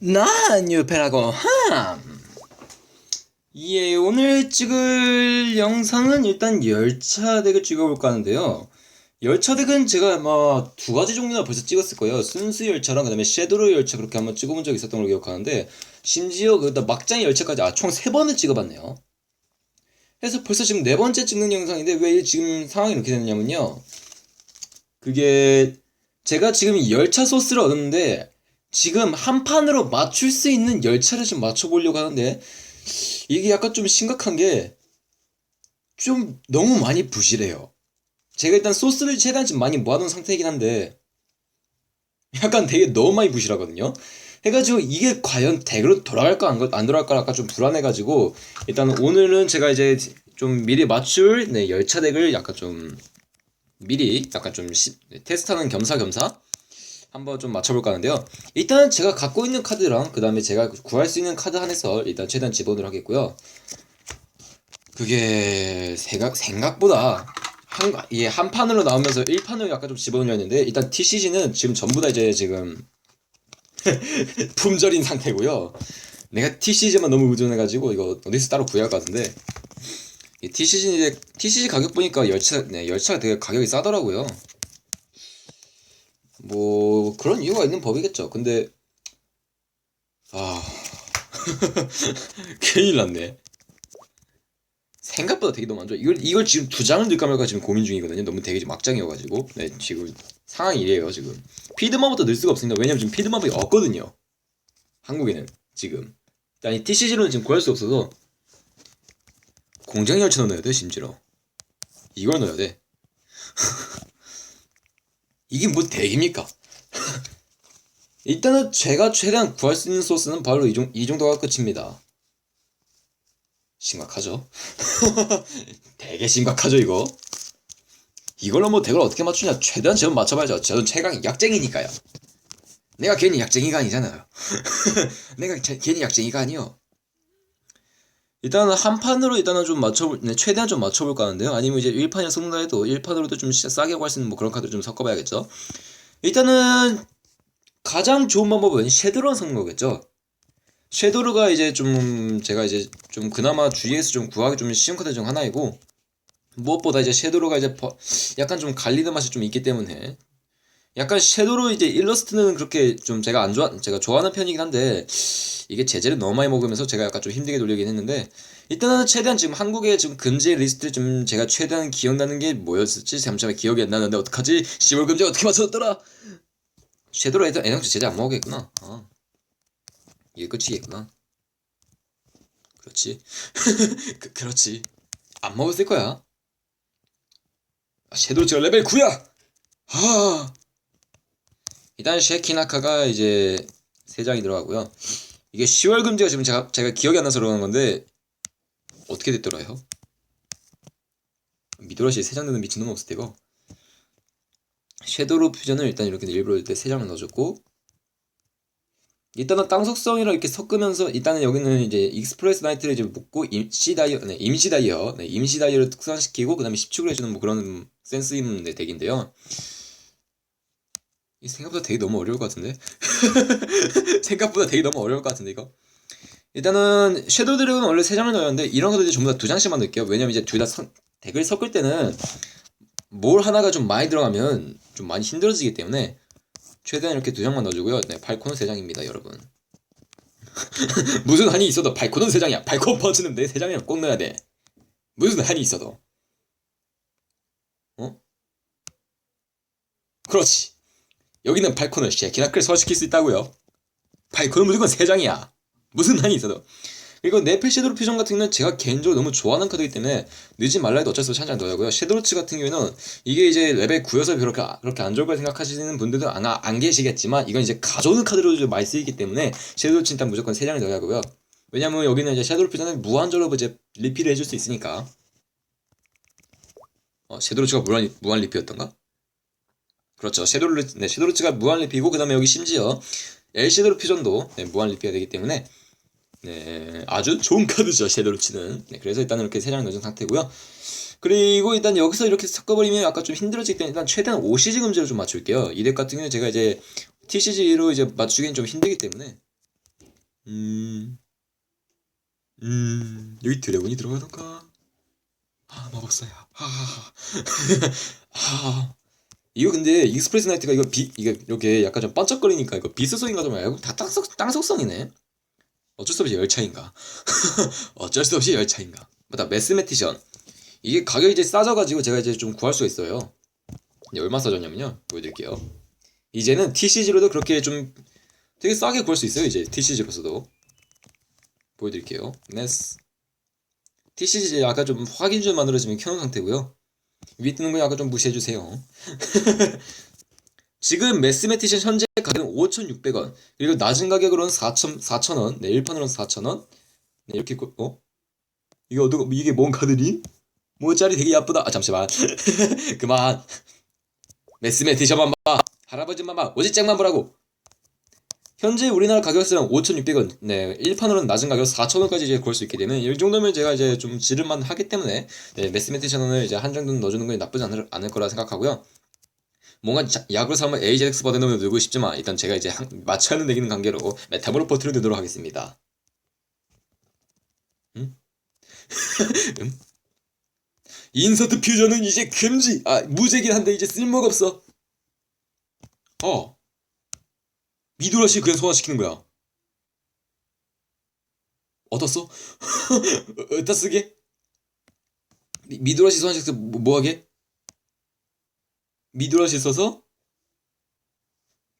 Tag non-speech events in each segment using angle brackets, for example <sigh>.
난 유페라고 함. 예, 오늘 찍을 영상은 일단 열차 덱을 찍어볼까 하는데요. 열차 덱은 제가 아마 두 가지 종류나 벌써 찍었을 거예요. 순수 열차랑 그 다음에 섀도우 열차 그렇게 한번 찍어본 적이 있었던 걸 기억하는데 심지어 그 막장 열차까지 아 총 세 번을 찍어봤네요. 그래서 벌써 지금 네 번째 찍는 영상인데 왜 지금 상황이 이렇게 됐냐면요. 그게 제가 지금 열차 소스를 얻었는데 지금 한 판으로 맞출 수 있는 열차를 좀 맞춰보려고 하는데 이게 약간 좀 심각한 게 좀 너무 많이 부실해요. 제가 일단 소스를 최대한 좀 많이 모아놓은 상태이긴 한데 약간 되게 너무 많이 부실하거든요. 해가지고 이게 과연 덱으로 돌아갈까 안, 안 돌아갈까 약간 좀 불안해가지고 일단 오늘은 제가 이제 좀 미리 맞출 네, 열차 덱을 약간 좀 미리 약간 좀 시- 네, 테스트하는 겸사겸사 한번 좀 맞춰볼까 하는데요. 일단 제가 갖고 있는 카드랑 그 다음에 제가 구할 수 있는 카드 한에서 일단 최대한 집어넣으려 하겠고요. 그게 생각, 생각보다 한, 예, 한 판으로 나오면서 1판을 약간 좀 집어넣으려 했는데 일단 TCG는 지금 전부 다 이제 지금 <laughs> 품절인 상태고요. 내가 TCG만 너무 의존해가지고 이거 어디서 따로 구해야 할 것 같은데 이 TCG TCG 가격 보니까 열차 네, 열차가 되게 가격이 싸더라고요. 뭐 그런 이유가 있는 법이겠죠. 근데 아 <laughs> 큰일 났네. 생각보다 되게 너무 안 좋아. 이걸 이걸 지금 두 장을 넣을까 말까 지금 고민 중이거든요. 너무 되게 지금 막장이어가지고 네 지금 상황이 이래요 지금. 피드마부터 넣을 수가 없습니다. 왜냐면 지금 피드마블이 없거든요. 한국에는 지금. 아니 TCG로는 지금 구할 수 없어서 공장 열차 넣어야 돼 심지어. 이걸 넣어야 돼. <laughs> 이게 뭐 대입니까? <laughs> 일단은 제가 최대한 구할 수 있는 소스는 바로 이, 정, 이 정도가 끝입니다. 심각하죠? <laughs> 되게 심각하죠 이거? 이걸로 뭐 덱을 어떻게 맞추냐 최대한 제가 맞춰봐야죠. 저는 최강 약쟁이니까요. 내가 괜히 약쟁이가 아니잖아요. <laughs> 내가 제- 괜히 약쟁이가 아니요. 일단은 한 판으로 일단은 좀 맞춰볼, 네, 최대한 좀 맞춰볼까 하는데요. 아니면 이제 1판이나 섞는다 해도 1판으로도 좀 싸게 구할 수 있는 뭐 그런 카드를 좀 섞어봐야겠죠. 일단은 가장 좋은 방법은 섀도우랑 섞는 거겠죠. 섀도우가 이제 좀 제가 이제 좀 그나마 주위에서 좀 구하기 좀 쉬운 카드 중 하나이고 무엇보다 이제 섀도우가 이제 버- 약간 좀 갈리는 맛이 좀 있기 때문에 약간 섀도우 이제 일러스트는 그렇게 좀 제가 안 좋아 제가 좋아하는 편이긴 한데 이게 제재를 너무 많이 먹으면서 제가 약간 좀 힘들게 돌리긴 했는데 일단은 최대한 지금 한국의 지금 금지 리스트 좀 제가 최대한 기억나는 게 뭐였을지 잠시만 기억이 안 나는데 어떡하지? 10월 금지 어떻게 맞췄더라? 섀도우 애당 애당초 제재 안 먹겠구나. 아 이게 끝이겠구나. 그렇지. <laughs> 그, 그렇지. 안 먹었을 거야. 아, 섀도우 제가 레벨 9야! 아 일단 쉐키나카가 이제 세 장이 들어가고요. 이게 10월 금지가 지금 제가 제가 기억이 안 나서 그러는 건데 어떻게 됐더라요? 미도라시 세장 넣는 미친놈 없을 때고 섀도우 퓨전을 일단 이렇게 일부러 이때 세 장을 넣어줬고 일단은 땅 속성이랑 이렇게 섞으면서 일단은 여기는 이제 익스프레스 나이트를 이제 묶고 임시 다이어, 네, 임시 다이어, 네, 임시 다이어를 특산시키고 그다음에 10축을 해주는 뭐 그런 센스 있는 네, 덱인데요. 이 생각보다 되게 너무 어려울 것 같은데? <laughs> 생각보다 되게 너무 어려울 것 같은데 이거? 일단은 섀도우 드래곤은 원래 3장을 넣었는데 이런 것들 전부 다 2장씩만 넣을게요. 왜냐면 이제 둘 다 덱을 섞을 때는 뭘 하나가 좀 많이 들어가면 좀 많이 힘들어지기 때문에 최대한 이렇게 2장만 넣어주고요. 네 발코는 3장입니다 여러분. <laughs> 무슨 한이 있어도 발코는 3장이야. 발코 퍼즈는 내 3장이면 꼭 넣어야 돼. 무슨 한이 있어도. 어? 그렇지 여기는 발코는 쉐키나크를 소화시킬 수 있다고요. 발코는 무조건 3장이야. 무슨 <laughs> 한이 있어도. 그리고 네페 섀도우 퓨전 같은 경우는 제가 개인적으로 너무 좋아하는 카드이기 때문에 늦지 말라 해도 어쩔 수 없이 한 장 넣어야고요. 섀도우치 같은 경우에는 이게 이제 레벨 9여서 그렇게, 그렇게 안 좋을 거라 생각하시는 분들도 안, 안 계시겠지만 이건 이제 가져오는 카드로 좀 많이 쓰이기 때문에 섀도우치 일단 무조건 3장을 넣어야 하고요. 왜냐면 여기는 이제 섀도우 퓨전은 무한저로 이제 리필을 해줄 수 있으니까. 어, 섀도우치가 무한, 무한 리필이었던가? 그렇죠. 섀도우 네, 섀도우치가 무한 리피고 그 다음에 여기 심지어 엘 섀도우 퓨전도 네, 무한 리피가 되기 때문에 네, 아주 좋은 카드죠. 섀도우치는. 네, 그래서 일단 이렇게 세 장 넣은 상태고요. 그리고 일단 여기서 이렇게 섞어버리면 약간 좀 힘들어지기 때문에 일단 최대한 5시지 금지로 좀 맞출게요. 이 덱 같은 경우는 제가 이제 TCG로 이제 맞추기는 좀 힘들기 때문에 음, 음, 여기 드래곤이 들어가던가. 아, 마법사야. 하하하. 아, 이거 근데 익스프레스 나이트가 이거 비, 이게 이렇게 약간 좀 반짝거리니까 이거 비스성인가 좀 알고 다 땅속, 땅속성이네. 어쩔 수 없이 열차인가. <laughs> 어쩔 수 없이 열차인가. 맞다, 매스메티션. 이게 가격이 이제 싸져가지고 제가 이제 좀 구할 수가 있어요. 이제 얼마 싸졌냐면요. 보여드릴게요. 이제는 TCG로도 그렇게 좀 되게 싸게 구할 수 있어요. 이제 TCG로서도. 보여드릴게요. 네스. TCG 아까 좀 확인 좀 만들어지면 켜놓은 상태고요. 위에 뜨는 거 약간 좀 무시해주세요. <laughs> 지금 매스메티션 현재 가격은 5,600원. 그리고 낮은 가격으로는 4,000, 4,000원. 네, 1판으로는 4,000원. 네, 이렇게, 있고, 어? 이게 어떤, 이게 뭔 카드니? 모짜리 되게 예쁘다. 아, 잠시만. <laughs> 그만. 매스메티션만 봐. 할아버지만 봐. 오지짱만 보라고. 현재 우리나라 가격으로는 5,600원. 네, 1판으로는 낮은 가격 4,000원까지 이제 구할 수 있게 되는 이 정도면 제가 이제 좀 지를만 하기 때문에 네, 매스메티션을 이제 한 정도는 넣어주는 건 나쁘지 않을, 않을 거라 생각하고요. 뭔가 자- 약으로 삼으면 AJX 버든을 누르고 싶지만 일단 제가 이제 한, 맞춰 하는 내기는 관계로 메타모르포트를 넣도록 하겠습니다. 응? 응? 인서트 퓨전은 이제 금지! 아, 무제긴 한데 이제 쓸모가 없어. 어. 미도라씨 그냥 소환시키는 거야. 어떻어? <laughs> 어디다 쓰게? 미- 미도라씨 소환시켜서 뭐, 뭐 하게? 미도라씨 써서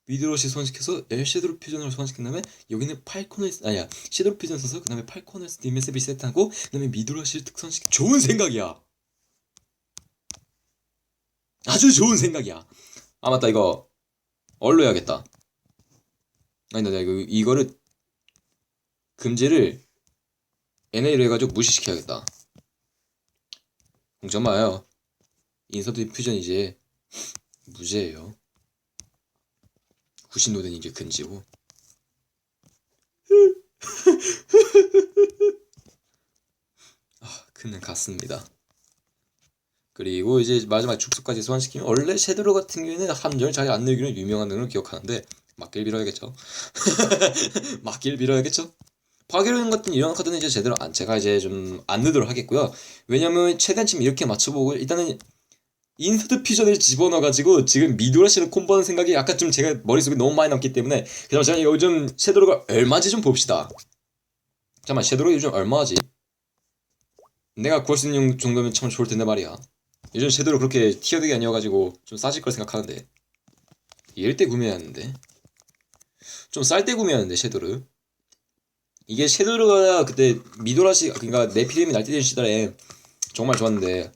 미도라씨 소환시켜서 엘쉐드로 퓨전을 소환시킨 다음에 여기는 팔코너 아니야 섀도우 퓨전 써서 그 다음에 팔코너 디메스비 세트하고 그 다음에 미도라씨를 특선시키 좋은 생각이야 아주 좋은 생각이야 아 맞다 이거 얼로 해야겠다 아니 나 이거 이거를 금지를 NA로 해가지고 무시시켜야겠다. 걱정 마요. 인서트 퓨전 이제 무죄예요. 후신노는 이제 금지고. <laughs> 아 그는 갔습니다. 그리고 이제 마지막 축소까지 소환시키면 원래 섀도우 같은 경우에는 함정을 잘안 늘기로 유명한 능을 기억하는데 맞길 빌어야겠죠? <laughs> 맞길 빌어야겠죠? 파괴력 같은 이런 카드는 이제 제대로 안, 제가 이제 좀 안 넣도록 하겠고요. 왜냐면 최대한 지금 이렇게 맞춰보고 일단은 인서트 퓨전을 집어넣어가지고 지금 미도라시를 콤보하는 생각이 약간 좀 제가 머릿속에 너무 많이 남기 때문에 그럼 제가 요즘 섀도우가 얼마인지 좀 봅시다. 잠깐만 섀도우가 요즘 얼마지? 내가 구할 수 있는 정도면 참 좋을 텐데 말이야. 요즘 섀도우 그렇게 티어드가 아니어가지고 좀 싸질 걸 생각하는데. 이럴 때 구매해야 하는데 좀 쌀 때 구매하는데 섀도우를 이게 섀도우가 그때 미도라시 그러니까 네피림이 날뛰던 시절에 정말 좋았는데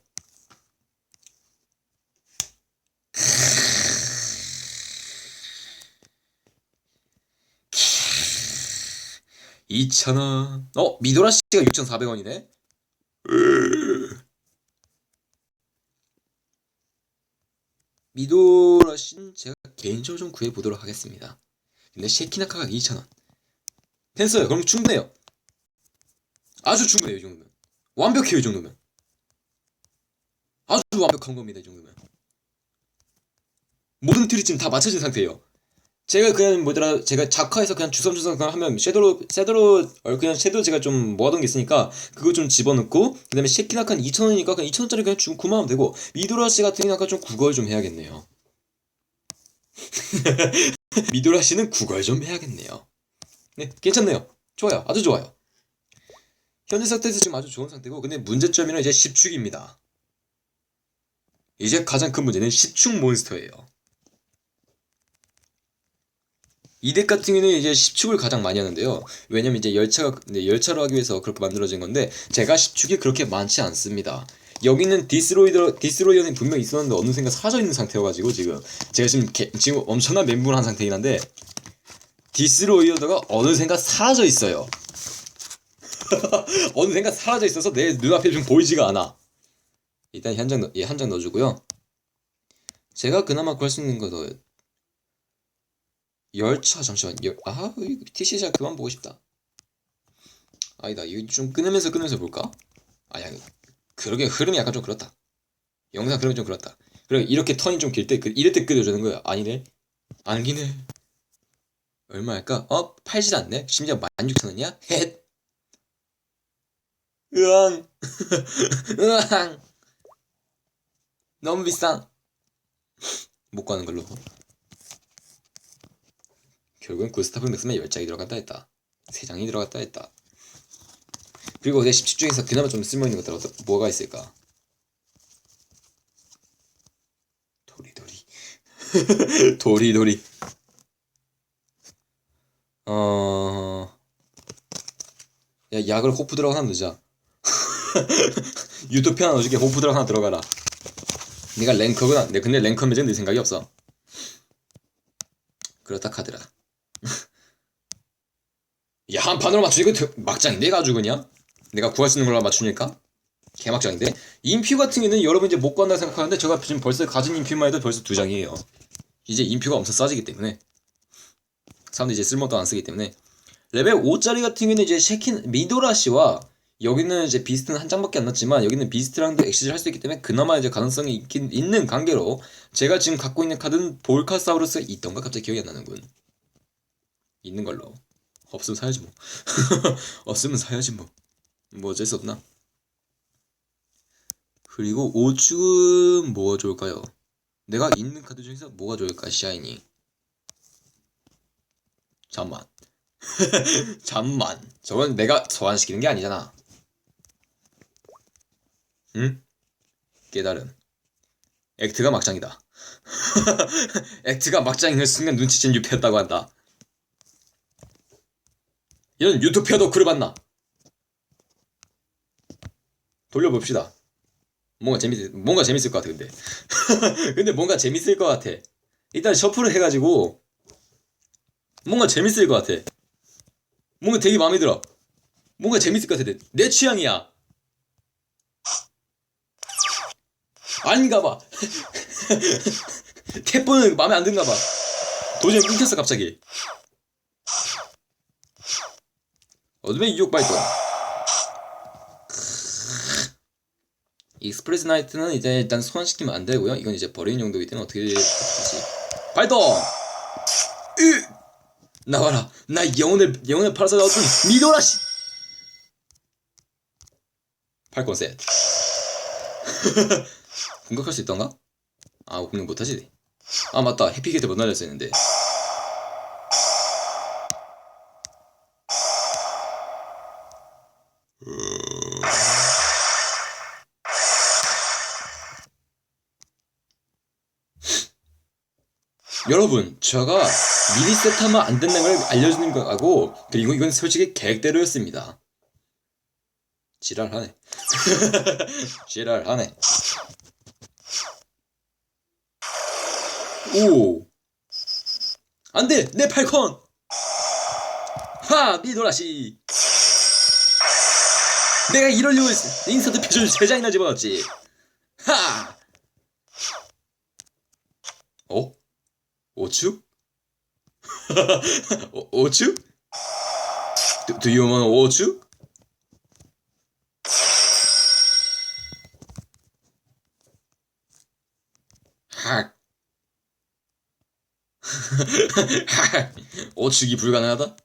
2,000원. 어, 미도라 씨가 6,400원이네. 미도라 씨는 제가 개인적으로 좀 구해 보도록 하겠습니다. 근데 쉐키나카가 2,000원. 됐어요. 그럼 충분해요. 아주 충분해요, 이 정도면. 완벽해요, 이 정도면. 아주 완벽한 겁니다, 이 정도면. 모든 틀이 지금 다 맞춰진 상태예요. 제가 그냥 뭐더라 제가 작화해서 그냥 주섬주섬 그냥 하면 섀도로 섀도로 어, 그냥 섀도우 제가 좀 모아둔 게 있으니까 그거 좀 집어넣고 그다음에 쉐키나칸 2,000원이니까 그냥 2,000원짜리 그냥 주 9만 원 되고 미도라 씨 같은 경우는 아까 좀 국어를 좀 해야겠네요. <laughs> 미도라 씨는 국어를 좀 해야겠네요. 네, 괜찮네요. 좋아요. 아주 좋아요. 현재 상태에서 지금 아주 좋은 상태고 근데 문제점이는 이제 10축입니다. 이제 가장 큰 문제는 10축 몬스터예요. 이 덱 같은 경우는 이제 10축을 가장 많이 하는데요. 왜냐면 이제 열차가 네, 열차로 하기 위해서 그렇게 만들어진 건데 제가 10축이 그렇게 많지 않습니다. 여기는 디스로이더 디스로이더는 분명 히 있었는데 어느샌가 사라져 있는 상태여가지고 지금 제가 지금 개- 지금 엄청난 멘붕을 한 상태긴 한데 디스로이더가 어느샌가 사라져 있어요. <laughs> 어느샌가 사라져 있어서 내 눈앞에 좀 보이지가 않아. 일단 한 장 예, 한장 넣어주고요. 제가 그나마 구할 수 있는 거 넣어요. 열차 잠시만 열, 아 TC자 그만 보고 싶다 아니다 이거 좀 끊으면서 끊으면서 볼까? 아야 그러게 흐름이 약간 좀 그렇다 영상 흐름이 좀 그렇다 그래 이렇게 턴이 좀 길때 그, 이럴 때 끊어주는 거야 아니네 아니네 얼마 할까? 어? 팔질 않네? 심지어 16,000원이야? 헷! 으앙! <laughs> 으앙! 너무 비싸! 못 가는 걸로. 결국은 구스타프 맥스만 10장이 들어갔다 했다. 3장이 들어갔다 했다. 그리고 내 10집 중에서 그나마 좀 쓸모있는 것들 어떤 뭐가 있을까? 도리도리. <laughs> 도리도리. 어... 야, 약을 호프 들어가 <laughs> 하나 넣자. 유토피아 넣어줄게. 호프 들어가 하나 들어가라. 내가 랭커구나. 내 근데 랭커 매장 내 생각이 없어. 그렇다 카드라. <laughs> 야, 한 판으로 맞추니까 대- 막장인데 가지고 그냥? 내가 구할 수 있는 걸로 맞추니까? 개막장인데? 인퓨 같은 경우는 여러분 이제 못 구한다 생각하는데 제가 지금 벌써 가진 인퓨만 해도 벌써 두 장이에요. 이제 인퓨가 엄청 싸지기 때문에 사람들이 이제 쓸모도 안 쓰기 때문에 레벨 5짜리 같은 경우는 이제 쉐킨 미도라 씨와 여기는 이제 비스트는 한 장밖에 안 났지만 여기는 비스트랑도 엑시즈를 할 수 있기 때문에 그나마 이제 가능성이 있긴 있는 관계로 제가 지금 갖고 있는 카드는 볼카사우루스가 있던가 갑자기 기억이 안 나는군. 있는 걸로. 없으면 사야지 뭐. <laughs> 없으면 사야지 뭐. 뭐 어쩔 수 없나. 그리고 오축은 뭐가 좋을까요? 내가 있는 카드 중에서 뭐가 좋을까? 샤이니. 잠만. <laughs> 잠만. 저건 내가 소환시키는 게 아니잖아. 응? 깨달음. 액트가 막장이다. <laughs> 액트가 막장인 순간 눈치챈 유패였다고 한다. 이런 유토피아 도크를 봤나? 돌려봅시다. 뭔가 재밌, 뭔가 재밌을 것 같아, 근데. <laughs> 근데 뭔가 재밌을 것 같아. 일단 셔플을 해가지고, 뭔가 재밌을 것 같아. 뭔가 되게 마음에 들어. 뭔가 재밌을 것 같아. 내, 내 취향이야. 아닌가 봐. <laughs> 태포는 마음에 안 든가 봐. 도저히 끊겼어, 갑자기. 어둠의 유혹 발동. 익스프레스 나이트는 이제 일단 소환시키면 안 되고요. 이건 이제 버리는 용도이기 때문에 어떻게 하지? 발동! 으! 나와라. 나 영혼을 영혼을 팔아서 나왔군. 미도라 씨. 팔콘 셋. <laughs> 공격할 수 있던가? 아 공격 못하지. 아 맞다. 해피게이트 못 날렸어 했는데. 여러분, 제가 미리 세트하면 안 된다는 걸 알려주는 거하고 그리고 이건 솔직히 계획대로였습니다. 지랄하네. <laughs> 지랄하네. 오. 안 돼! 내 팔콘! 하! 미도라씨! 내가 이러려고 했어. 인서트 표준을 세 장이나 집어넣었지. 하! 어? 오추? <laughs> 오, 오추? Do, do you want 오추? 학. 학. 오축이 불가능하다?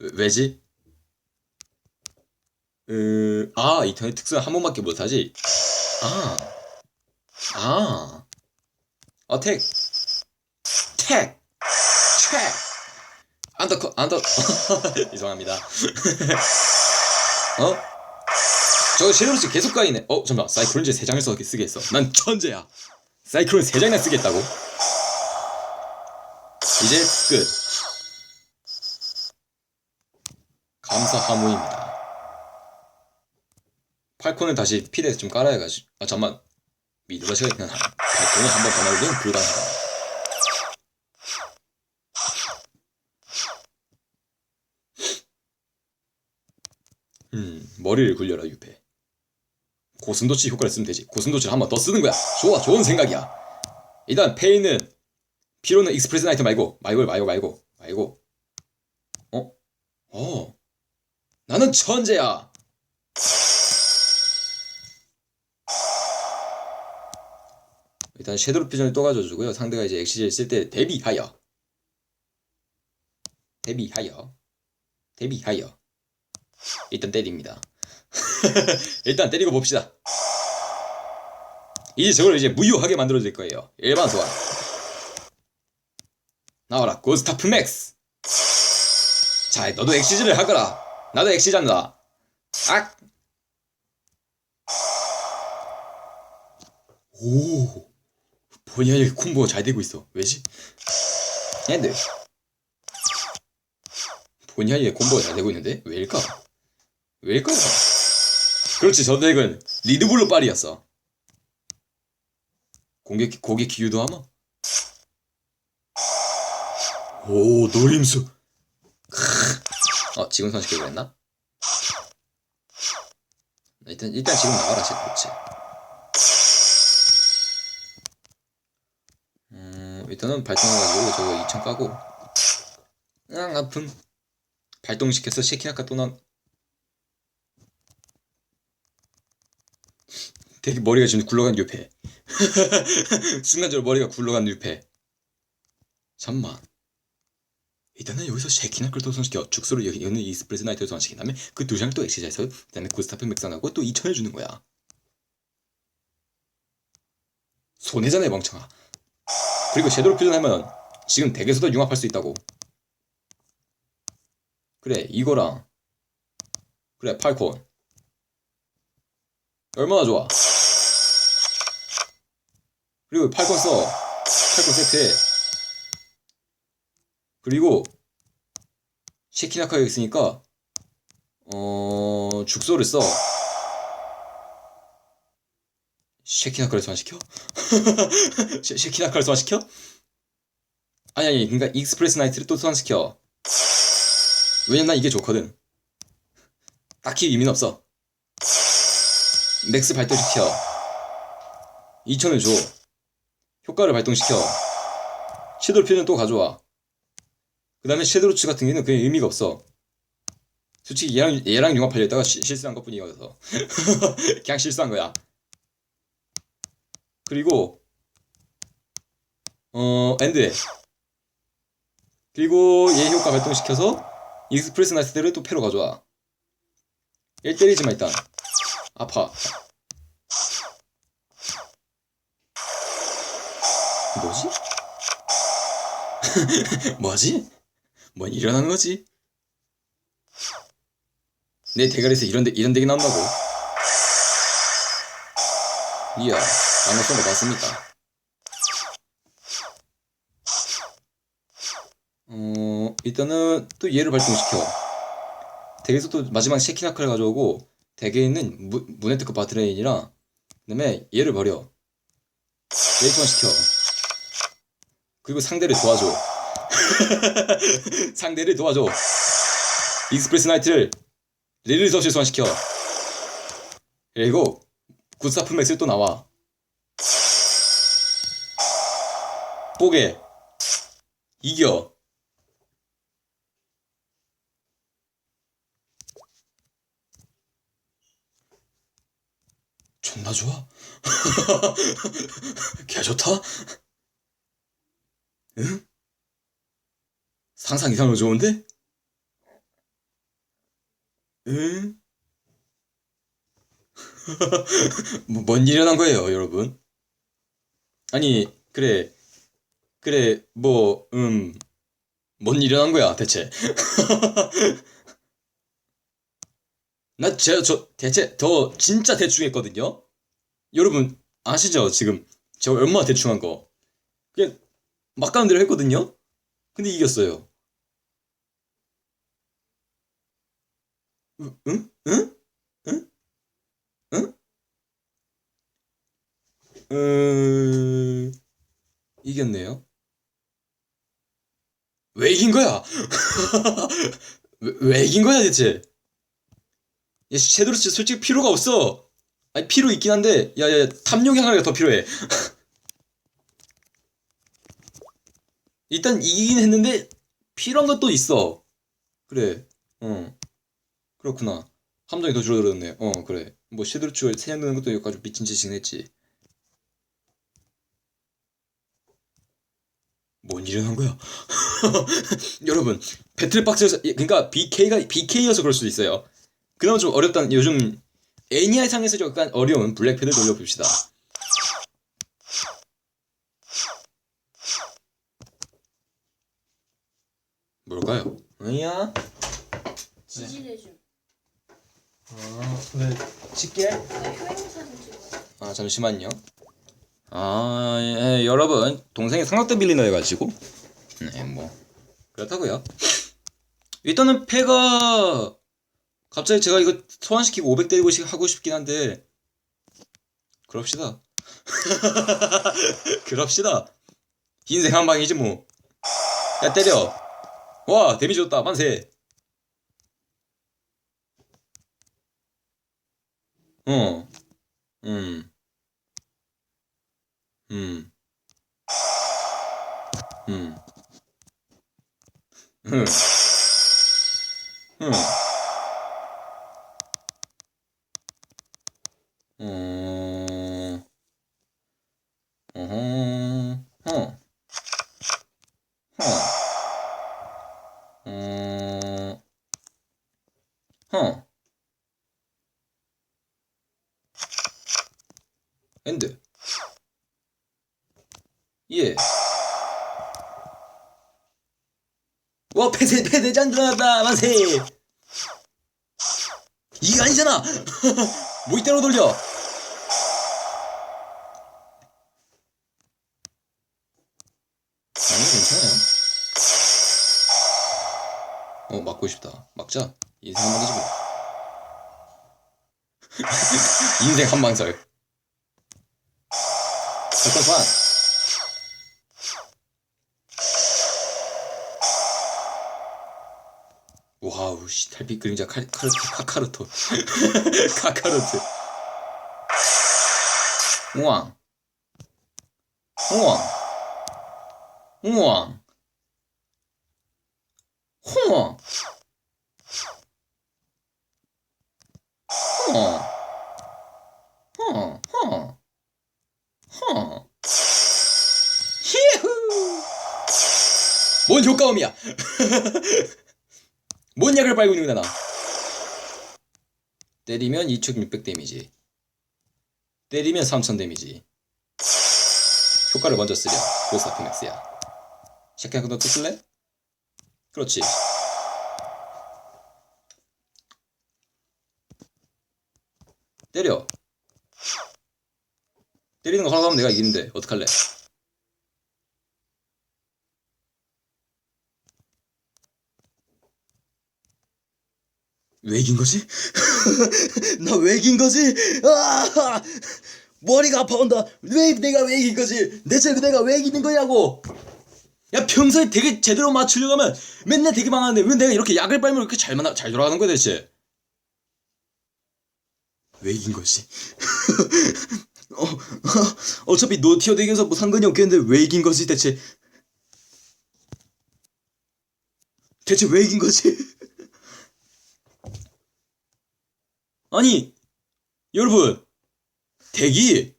왜- 왜지? 으, 아, 이터넷 특수는 한 번밖에 못하지? 아. 아. 어택. 택! 책! 안더컷, 안더, 죄송합니다. 어? 저 쉐도르스 계속 가이네. 어, 잠깐만. 사이클론즈 3장을 써, 쓰게 했어. 난 천재야. 사이클론 3장이나 쓰겠다고? 이제 끝. 감사 하모입니다. 팔콘을 다시 필드에서 좀 깔아야가지고. 아, 잠만. 미드가 있는 한. 팔콘을 한 번 더 날리면 불가능하다. 음, 머리를 굴려라 유패. 고슴도치 효과를 쓰면 되지. 고슴도치를 한 번 더 쓰는 거야. 좋아, 좋은 생각이야. 일단 페이는 피로는 익스프레스 나이트 말고 말고 말고 말고 말고. 어? 어. 나는 천재야. 일단 섀도우 피전을 또 가져주고요. 상대가 이제 엑시젤 쓸때 대비하여 데뷔하여 데뷔하여 일단 때립니다. <laughs> 일단 때리고 봅시다. 이제 저걸 이제 무효하게 만들어 줄 거예요. 일반 소환. 나와라 고스타프 맥스. 자, 너도 엑시즈를 하거라. 나도 엑시즈한다. 악. 오. 본의 아니게 콤보가 잘 되고 있어. 왜지? 얘들. 본의 아니게 콤보가 잘 되고 있는데 왜일까? 왜일까? 그렇지 저 덱은 리드블루 빨이었어. 공격 고개 기유도 하마. 오 노림수. 크. 어 지금 선시키고 그랬나? 일단 일단 지금 나가라 제 그렇지. 음 일단은 발동해가지고 저거 2천 까고. 응 아픔. 발동시켜서 쉐키나카 또 나. 되게 머리가 지금 굴러간 유패. <laughs> 순간적으로 머리가 굴러간 유패. 잠만. 일단은 여기서 쉐키나크를 또 손시켜 죽소를 여기는 이스프레스 나이트를 손시킨 다음에 그 두 장을 또 엑시자에서 일단은 구스타프 맥산하고 또 2천을 주는 거야. 손해잖아요 멍청아. 그리고 섀도우 퓨전하면 지금 덱에서도 융합할 수 있다고. 그래 이거랑 그래 팔콘 얼마나 좋아. 그리고 팔콘 써. 팔콘 세트에. 그리고 쉐키나카가 있으니까 어 죽소를 써. 쉐키나카를 소환시켜? <laughs> 쉐, 쉐키나카를 소환시켜? 아니 아니 그러니까 익스프레스 나이트를 또 소환시켜. 왜냐면 난 이게 좋거든. 딱히 의미는 없어. 맥스 발동시켜. 2천을 줘. 효과를 발동시켜. 섀도우 표는 또 가져와. 그 다음에 섀도우츠 같은 경우는 그냥 의미가 없어. 솔직히 얘랑, 얘랑 융합하려 했다가 시- 실수한 것 뿐이어서. <laughs> 그냥 실수한 거야. 그리고, 어, 엔드에. 그리고 얘 효과 발동시켜서 익스프레스 나이트를 또 패로 가져와. 1 때리지마, 일단. 아파. 뭐지? <laughs> 뭐지? 뭔 일어나는 거지? 내 대가리에서 이런 데, 이런 덱이 나온다고? 이야, 방금 쏜거 맞습니까? 어, 일단은 또 얘를 발동시켜. 덱에서 또 마지막 쉐키나크를 가져오고 덱에 있는 무, 무네트크 바트레인이랑 그다음에 얘를 버려. 얘 소환시켜. 그리고 상대를 도와줘. <laughs> 상대를 도와줘. 익스프레스 나이트를 없이 소환시켜. 그리고 굿사프 맥스 또 나와. 뽀개. 이겨. 존나 좋아. <laughs> 개 좋다. 응? 상상 이상으로 좋은데? 응? <laughs> 뭐, 뭔 일어난 거예요, 여러분? 아니, 그래, 그래, 뭐, 음, 뭔 일어난 거야, 대체? <laughs> 나, 제, 저, 대체, 저, 진짜 대충 했거든요? 여러분, 아시죠, 지금? 저 얼마나 대충 한 거? 그냥, 막 가는 대로 했거든요? 근데 이겼어요. 응? 응? 음... 이겼네요. 왜 이긴 거야? <laughs> 왜, 왜 이긴 거야 대체? 야, 섀도우스 솔직히 필요가 없어. 아니 필요 있긴 한데, 야야 탐욕의 하나가 더 필요해. <laughs> 일단 이기긴 했는데 필요한 것도 있어. 그래. 어. 그렇구나. 함정이 더 줄어들었네. 어, 그래. 뭐 섀도우츠가 세냥 드는 것도 여기까지 미친 짓이긴 했지. 뭔 일이 난 거야? <laughs> 여러분, 배틀박스에서 그러니까 BK가 BK여서 그럴 수도 있어요. 그나마 좀 어렵다는 요즘 애니아 상에서 좀 약간 어려운 블랙패드 돌려봅시다. 뭘까요? 아니야. 지지대줌. 아, 네. 찍게? 나 효행 사진 찍어. 아 잠시만요. 아 예, 여러분 동생이 삼각대 빌리나 해가지고 네뭐 그렇다고요. 일단은 패가 갑자기 제가 이거 소환시키고 500 때리고 싶- 하고 싶긴 한데 그럽시다. <laughs> 그럽시다. 흰색 한 방이지 뭐. 야 때려. 와 데미지 줬다 만세. 어. 음. 음. 음. 음. 음. 어. 어허. 어. 어. 어. 어. 엔드. 예. 와, 패세, 패대장 들어갔다, 만세! 이게 아니잖아! <laughs> 뭐 이대로 돌려! 아니, 괜찮아요. 어, 맞고 싶다. 막자. 인생 한방이지 뭐. <laughs> 인생 한방설. 잠깐 소 와우 씨 달빛 그림자 칼, 카르토 카카르토. <laughs> 카카르토. 우왕. 우왕. 우왕. 우왕 허허허허 허 히후 뭔 효과음이야 <laughs> 뭔 약을 빨고 있는 거야 나? 때리면 2600 데미지. 때리면 3000 데미지. 효과를 먼저 쓰려 그래서 아프맥스야. 샤키한 건너또 쓸래? 그렇지. 때려. 때리는 거 하라고 하면 내가 이기는데 어떡할래 왜 이긴 거지? <laughs> 나 왜 이긴 거지? 아! 머리가 아파온다. 왜 내가 왜 이긴 거지? 대체 내가 왜 이기는 거냐고. 야 평소에 되게 제대로 맞추려고 하면 맨날 되게 망하는데 왜 내가 이렇게 약을 빨면 이렇게 잘, 만, 잘 돌아가는 거야 대체? 왜 이긴 거지? <laughs> 어, 어차피 노티어 덱에서 뭐 상관이 없겠는데 왜 이긴 거지 대체? 대체 왜 이긴 거지? 아니, 여러분, 덱이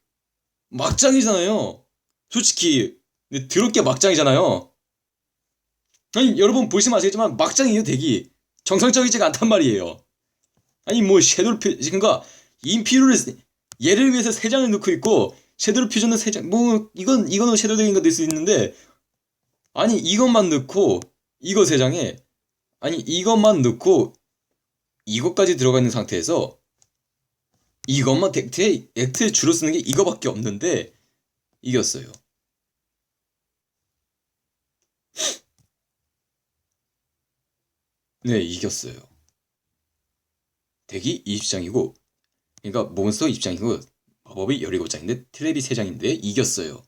막장이잖아요. 솔직히, 더럽게 막장이잖아요. 아니, 여러분 보시면 아시겠지만, 막장이에요, 덱이. 정상적이지가 않단 말이에요. 아니, 뭐, 퓨, 그러니까, 인피루를, 얘를 위해서 세 장을 넣고 있고, 섀도우 퓨전은 세 장, 뭐, 이건, 이거는 섀도우 덱인가 될 수 있는데, 아니, 이것만 넣고, 이거 세 장에, 아니, 이것만 넣고, 이것까지 들어가 있는 상태에서 이것만 덱트에 액트에 주로 쓰는 게 이거밖에 없는데 이겼어요. 네, 이겼어요. 덱이 20장이고 그러니까 몬스터 20장이고 마법이 17장인데 트랩이 3장인데 이겼어요.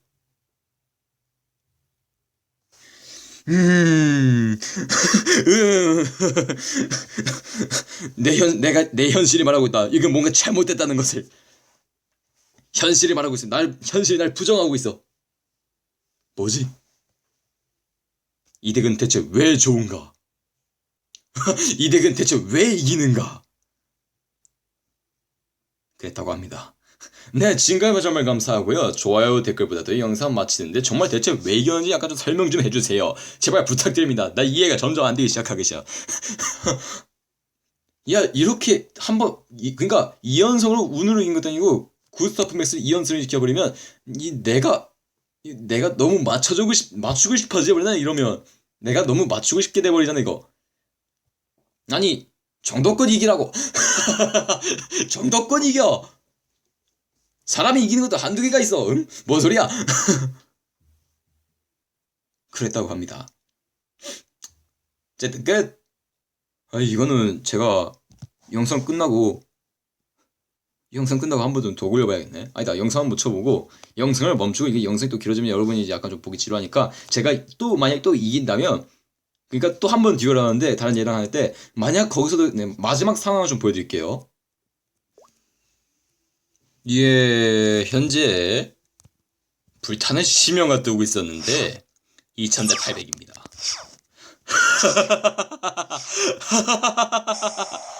음, 음. <laughs> 내 현, 내가 내 현실이 말하고 있다. 이건 뭔가 잘못됐다는 것을. 현실이 말하고 있어. 날 현실이 날 부정하고 있어. 뭐지? 이 덱은 대체 왜 좋은가? <laughs> 이 덱은 대체 왜 이기는가? 그랬다고 합니다. <laughs> 네, 지금까지 정말 감사하고요. 좋아요, 댓글보다도 영상 마치는데 정말 대체 왜 이겼는지 약간 좀 설명 좀 해주세요. 제발 부탁드립니다. 나 이해가 점점 안 되기 시작하기 시작. <laughs> 야, 이렇게 한번 이- 그러니까 2연승으로 운으로 이긴 것도 아니고 구스타프 맥스 2연승을 지켜버리면 이 내가 이 내가 너무 맞춰주고 싶 맞추고 싶어져 버리나 이러면 내가 너무 맞추고 싶게 돼 버리잖아 이거. 아니 정도껏 이기라고 <laughs> 정도껏 이겨. 사람이 이기는 것도 한두 개가 있어. 응? 뭔 소리야? <laughs> 그랬다고 합니다. 어쨌든 끝. 아 이거는 제가 영상 끝나고 영상 끝나고 한 번 좀 더 굴려봐야겠네. 아니다 영상 한번 쳐보고 영상을 멈추고 이게 영상이 또 길어지면 여러분이 이제 약간 좀 보기 지루하니까 제가 또 만약 또 이긴다면 그러니까 또 한 번 듀얼 하는데 다른 예랑 할 때 만약 거기서도 네, 마지막 상황을 좀 보여드릴게요. 예, 현재 불타는 심형가 뜨고 있었는데 2000대 800입니다. <laughs>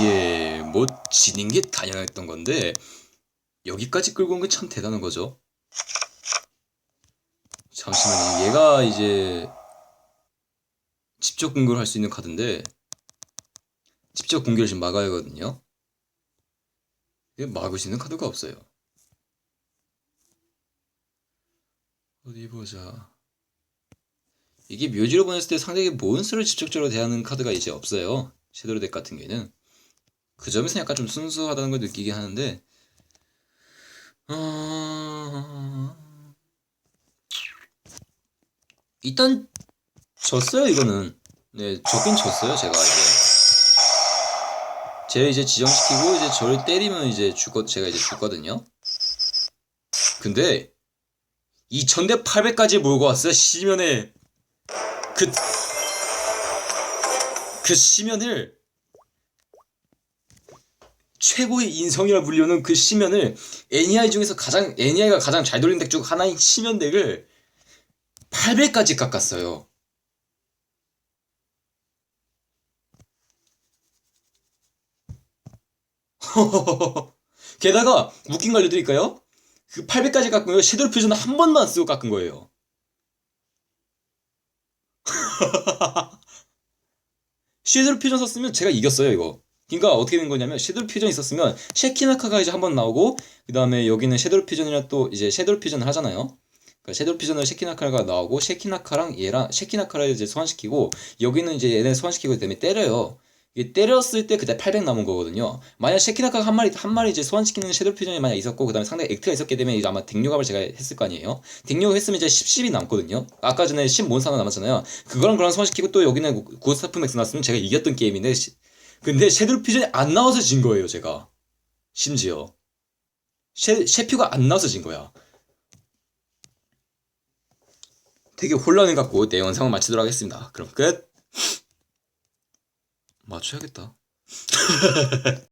예, 뭐 지는 게 당연했던 건데 여기까지 끌고 온건참 대단한 거죠. 잠시만요. 얘가 이제 직접 공격을 할 수 있는 카드인데 직접 공격을 지금 막아야 하거든요. 막을 수 있는 카드가 없어요. 어디 보자. 이게 묘지로 보냈을 때 상대에게 몬스터를 직접적으로 대하는 카드가 이제 없어요. 섀도우 덱 같은 경우에는. 그 점에서 약간 좀 순수하다는 걸 느끼긴 하는데 어... 일단 졌어요 이거는. 네 졌긴 졌어요 제가 이제. 쟤 이제 지정시키고 이제 저를 때리면 이제 죽거 제가 이제 죽거든요. 근데 2000대 800까지 몰고 왔어요 시면에 그 그 시면을 최고의 인성이라 불리는 그 시면을 NEI 중에서 가장 NEI가 가장 잘 돌리는 덱중 하나인 시면 덱을 800까지 깎았어요. <laughs> 게다가 웃긴 거 알려드릴까요? 그 800까지 깎은 거요 섀도우 퓨전을 한 번만 쓰고 깎은 거예요. <laughs> 섀도우 퓨전 썼으면 제가 이겼어요 이거. 그러니까 어떻게 된 거냐면 섀도우 퓨전 있었으면 쉐키나카가 이제 한 번 나오고 그 다음에 여기는 섀도우 퓨전이랑 또 이제 섀도우 퓨전을 하잖아요. 그러니까 섀도우 퓨전을 쉐키나카가 나오고 쉐키나카랑 얘랑 쉐키나카를 이제 소환시키고 여기는 이제 얘네 소환시키고 그다음에 때려요. 이게 때렸을 때 그때 800 남은 거거든요. 만약 쉐키나카가 한 마리 한 마리 이제 소환시키는 섀도우 퓨전이 만약 있었고 그다음에 상대 액트가 있었기 때문에 이제 아마 댕료갑을 제가 했을 거 아니에요. 댕료갑 했으면 이제 10, 10이 남거든요. 아까 전에 10 몬스 하나 남았잖아요. 그거랑 그랑 소환시키고 또 여기는 구스타프 맥스 나왔으면 제가 이겼던 게임인데 시- 근데 섀도우 퓨전이 안 나와서 진 거예요, 제가. 심지어. 셰, 셰퓨가 안 나와서 진 거야. 되게 혼란을 갖고 내 영상을 마치도록 하겠습니다. 그럼 끝. 맞춰야겠다. <laughs>